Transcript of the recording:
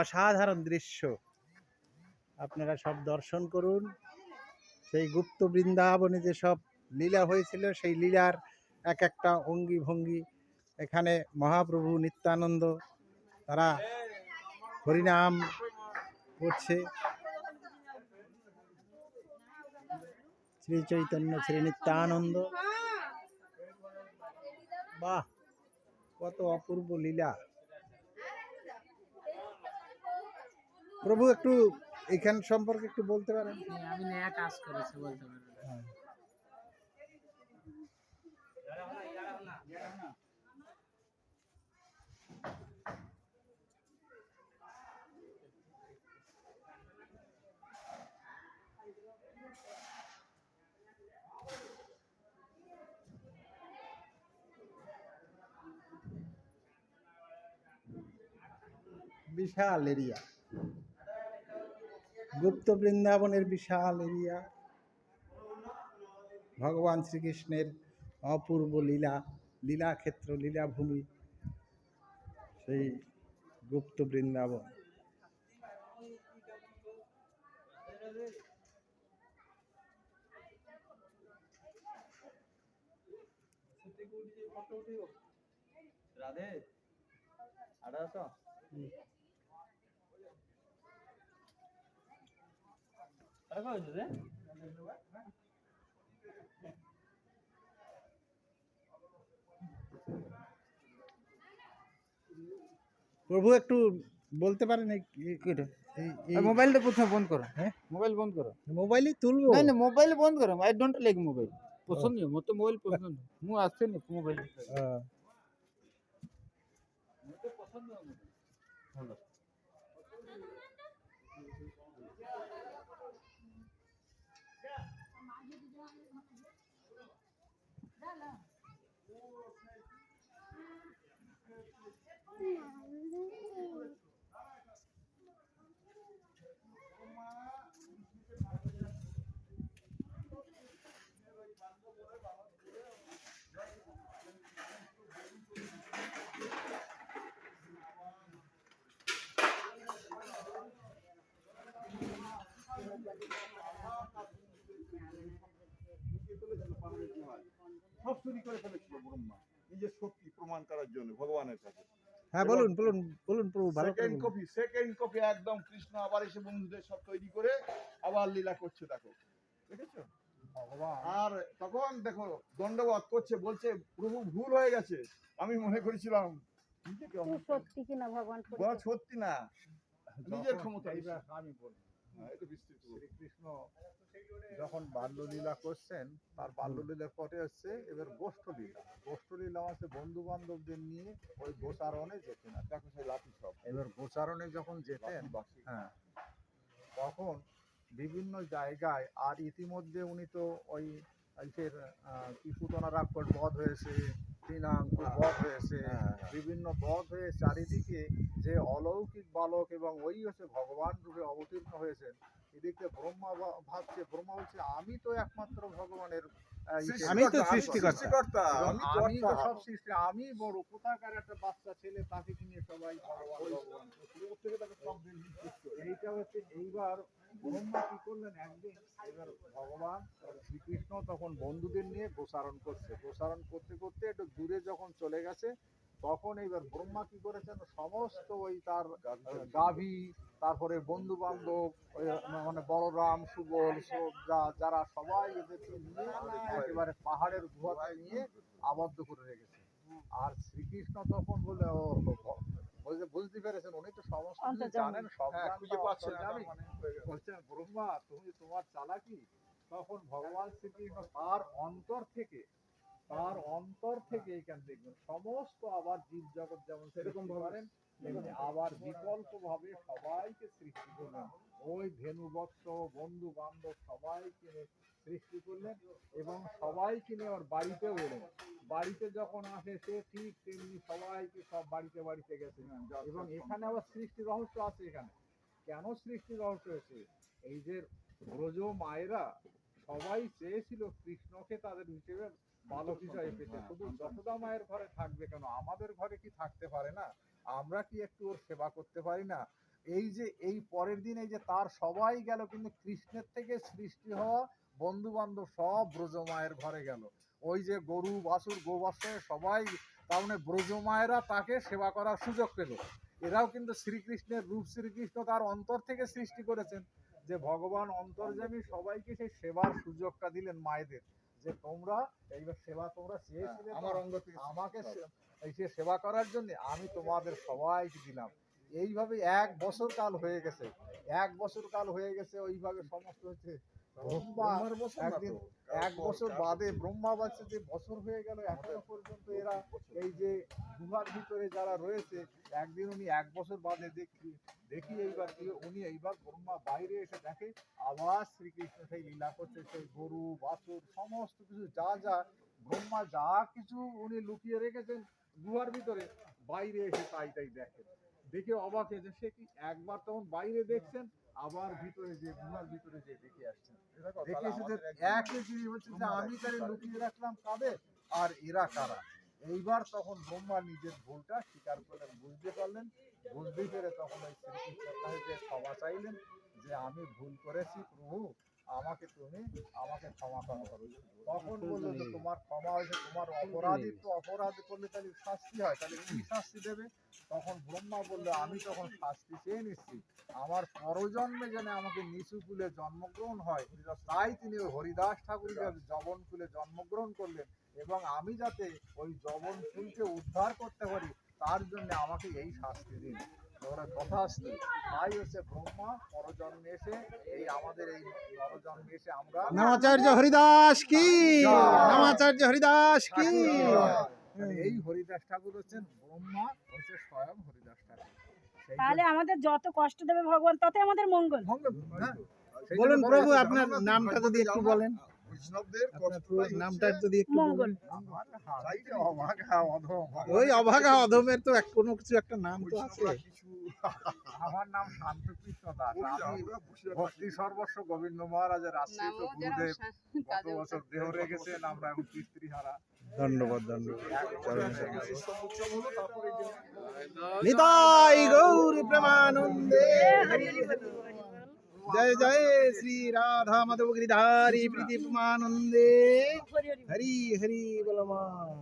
অসাধারণ দৃশ্য। আপনারা সব দর্শন করুন। সেই গুপ্ত বৃন্দাবনে যে সব লীলা হয়েছিল, সেই লীলার এক একটা অঙ্গি ভঙ্গি এখানে মহাপ্রভু নিত্যানন্দ, তারা হরিনাম করছে। শ্রী চৈতন্য শ্রী নিত্যানন্দ। বাহ, কত অপূর্ব লীলা। প্রভু একটু এখান সম্পর্কে একটু বলতে পারেন? আমি নয়া কাজ করেছি বলতে পারব হ্যাঁ। বিশাল এরিয়া। গুপ্ত বৃন্দাবনের বিশাল এরিয়া। ভগবান শ্রীকৃষ্ণের অপূর্ব লীলা লীলাক্ষেত্র লীলাভূমি সেই গুপ্ত বৃন্দাবন। রাধে আঠারোশো টাকা হয়েছে রে প্রভু একটু বলতে পারেন মোবাইলটা কোথাও বন্ধ করো হ্যাঁ? মোবাইল বন্ধ করো। মোবাইলই তুলবো। না না মোবাইল বন্ধ করো। আই ডোন্ট লাইক মোবাইল পছন্দ নয় মতো মোবাইল পছন্দ মু আসছে না মোবাইল। হ্যাঁ মতো পছন্দ নয় মোবাইল। সব চুরি করে ফেলেছিল ব্রহ্মা। নিজের শক্তি প্রমাণ করার জন্য ভগবানের কাছে। হ্যাঁ বলুন বলুন বলুন প্রভু ভালো সেকেন্ড কপি সেকেন্ড কপি একদম কৃষ্ণ আবার এসে বন্ধুদের সব তৈরি করে আবার লীলা করছে দেখো। দেখেছ? আর তখন দেখো দণ্ডবাদ করছে বলছে প্রভু ভুল হয়ে গেছে। আমি মনে করেছিলাম সত্যি কিনা ভগবান সত্যি না নিজের ক্ষমতা আমি বলি হ্যাঁ, এটা বিস্তৃত। শ্রীকৃষ্ণ যখন বাল্যলীলা করছেন তার বাল্যলীলার পরে হচ্ছে এবার গোষ্ঠলীলা। গোষ্ঠলীলা হচ্ছে বন্ধু বান্ধবদের নিয়ে ওই গোচারণে যেতেন আর দেখো সেই লাঠি সব। এবার গোচারণে যখন যেতেন হ্যাঁ। তখন বিভিন্ন জায়গায় আর ইতিমধ্যে উনি তো ওই ইসের আহ, কি পুতনা রাক্ষস বধ হয়েছে তৃণাঙ্ক বধ হয়েছে হ্যাঁ, হ্যাঁ। বিভিন্ন বধ হয়ে চারিদিকে যে অলৌকিক বালক এবং ওই হচ্ছে ভগবান রূপে অবতীর্ণ হয়েছেন এদিকে ব্রহ্মা ভাবছে ব্রহ্মা বলছে আমি তো একমাত্র ভগবানের আমি তো সৃষ্টিকর্তা, আমি তো সব সৃষ্টি আমি বড় কোথাকার একটা বাচ্চা ছেলে তাকে নিয়ে সবাই। এইটা হচ্ছে এইবার ব্রহ্মা কি করলেন? একদিন এবার ভগবান শ্রীকৃষ্ণ তখন বন্ধুদের নিয়ে গোচারণ করছে। গোচারণ করতে করতে একটু দূরে যখন চলে গেছে তখন এইবার ব্রহ্মা কি করেছেন? সমস্ত ওই তার গাভী তারপরে বন্ধু বান্ধব মানে বলরাম সুবল সুভদ্রা, যারা সবাই এদেরকে নিয়ে একেবারে পাহাড়ের গুহাতে নিয়ে আবদ্ধ করে রেখেছে। আর শ্রীকৃষ্ণ তখন বলে ও বুঝতে পেরেছেন উনি তো সমস্ত জানেন সব হ্যাঁ, খুঁজে পাচ্ছে না, মানে বলছেন ব্রহ্মা তুমি তোমার চালাকি? তখন ভগবান শ্রীকৃষ্ণ তার অন্তর থেকে তার অন্তর থেকে এখান দেখবেন সমস্ত আবার জীব জগৎ যেমন সেরকম তেমনি আবার বিকল্প ভাবে সবাইকে সৃষ্টি করলেন। ওই ধেনুবৎস বন্ধু বান্ধব সবাইকে সৃষ্টি করলেন এবং সবাইকে নিয়ে ওর বাড়িতেও এলেন। বাড়িতে যখন আসে সে ঠিক তেমনি সবাইকে সব বাড়িতে বাড়িতে গেছে। এবং এখানে আবার সৃষ্টি রহস্য আছে এখানে। কেন সৃষ্টি রহস্য হয়েছে? এই যে ব্রজ মায়েরা সবাই চেয়েছিল কৃষ্ণকে তাদের হিসেবে বালক হিসাবে পেতে শুধু যশোদা মায়ের ঘরে থাকবে কেন? আমাদের ঘরে কি থাকতে পারে না? আমরা কি একটু ওর সেবা করতে পারি না? এই যে, এই পরের দিন এই যে তার সবাই গেল, কিন্তু কৃষ্ণের থেকে সৃষ্টি হওয়া বন্ধু বান্ধব সব ব্রজমায়ের ঘরে গেল। ওই যে গরু, বাছুর গোবাসে সবাই, তার মানে ব্রজমায়েরা তাকে সেবা করার সুযোগ পেল। এরাও কিন্তু শ্রীকৃষ্ণের রূপ শ্রীকৃষ্ণ তার অন্তর থেকে সৃষ্টি করেছেন। যে ভগবান অন্তর্যামী সবাইকে সেই সেবার সুযোগটা দিলেন মায়েদের। যে তোমরা এইবার সেবা তোমরা চেয়েছিলে তো? আমার অঙ্গ থেকে আমাকে এই যে সেবা করার জন্য আমি তোমাদের সবাইকে দিলাম এইভাবে এক বছর কাল হয়ে গেছে এক বছর কাল হয়ে গেছে ওইভাবে সমস্ত হচ্ছে ব্রহ্মা ব্রহ্মার বছর না একদিন তো। এক বছর বাদে ব্রহ্মা যে বছর হয়ে গেল এখনও পর্যন্ত এরা এই যে গুহার ভিতরে যারা রয়েছে একদিন উনি এক বছর বাদে দেখি দেখি এইবার উনি এইবার ব্রহ্মা বাইরে এসে দেখে আবার শ্রীকৃষ্ণ সেই লীলা করছে সেই গরু বাছুর সমস্ত কিছু যা যা ব্রহ্মা যা কিছু উনি লুকিয়ে রেখেছেন গুহার ভিতরে বাইরে এসে তাই তাই দেখেন। দেখে অবাক হয়েছে সে কি একবার তখন বাইরে দেখছেন? আবার ভিতরে যে গুহার ভিতরে যে দেখে আসছেন। দেখে তাহলে এসে যে আমাদের একদিন একই জিনিস হচ্ছে যে আমি তাহলে লুকিয়ে রাখলাম কাদের আর এরা কারা? এইবার তখন ব্রহ্মা নিজের ভুলটা স্বীকার করলেন বুঝতে পারলেন বুঝতে পেরে তখন ওই শ্রীকৃষ্ণের কাছে ক্ষমা চাইলেন যে আমি ভুল করেছি প্রভু আমাকে তুমি আমাকে ক্ষমা করো। তখন বলল যে তোমার ক্ষমা হয়েছে তোমার অপরাধী তো অপরাধ করলে তাহলে শাস্তি হয় তাহলে কি শাস্তি দেবে? তখন ব্রহ্মা বলল আমি তখন শাস্তি চেয়ে নিচ্ছি। আমার পরজন্মে যেন আমাকে নিচু কুলে জন্মগ্রহণ হয় তাই তিনি ওই হরিদাস ঠাকুর জবন কুলে জন্মগ্রহণ করলেন এবং আমি যাতে ওই জবন ফুলকে উদ্ধার করতে পারি তার জন্য আমাকে এই শাস্তি দিন। ওরা কথা আসছে। তাই হচ্ছে ব্রহ্মা পরজন্মে এসে এই আমাদের এই নরজন্মে এসে আমরা নামাচার্য হরিদাস কি? নামাচার্য হরিদাস কি? তাহলে এই হরিদাস ঠাকুর হচ্ছেন ব্রহ্মা হচ্ছে স্বয়ং হরিদাস ঠাকুর। তাহলে আমাদের যত কষ্ট দেবে ভগবান তত আমাদের মঙ্গল। মঙ্গল, হ্যাঁ। বলুন প্রভু আপনার নামটা যদি একটু বলেন। বৈষ্ণবদের যদি একটু মঙ্গল অধম। ওই অভাগা অধমের তো এক কোনো কিছু একটা নাম তো আছে। আমার নাম শান্তকৃষ্ণ দাস। ভক্তি সর্বস্ব গোবিন্দ মহারাজের আশ্রিত গুরুদেব। গত বছর দেহ রেখেছেন আমরা এখন পিতৃহারা। ধন্যবাদ ধন্যবাদ। নিতাই গৌর প্রেমানন্দে। জয় জয় শ্রী রাধা মাধব গিরিধারী প্রীতি প্রেমানন্দে হরি হরি বলমান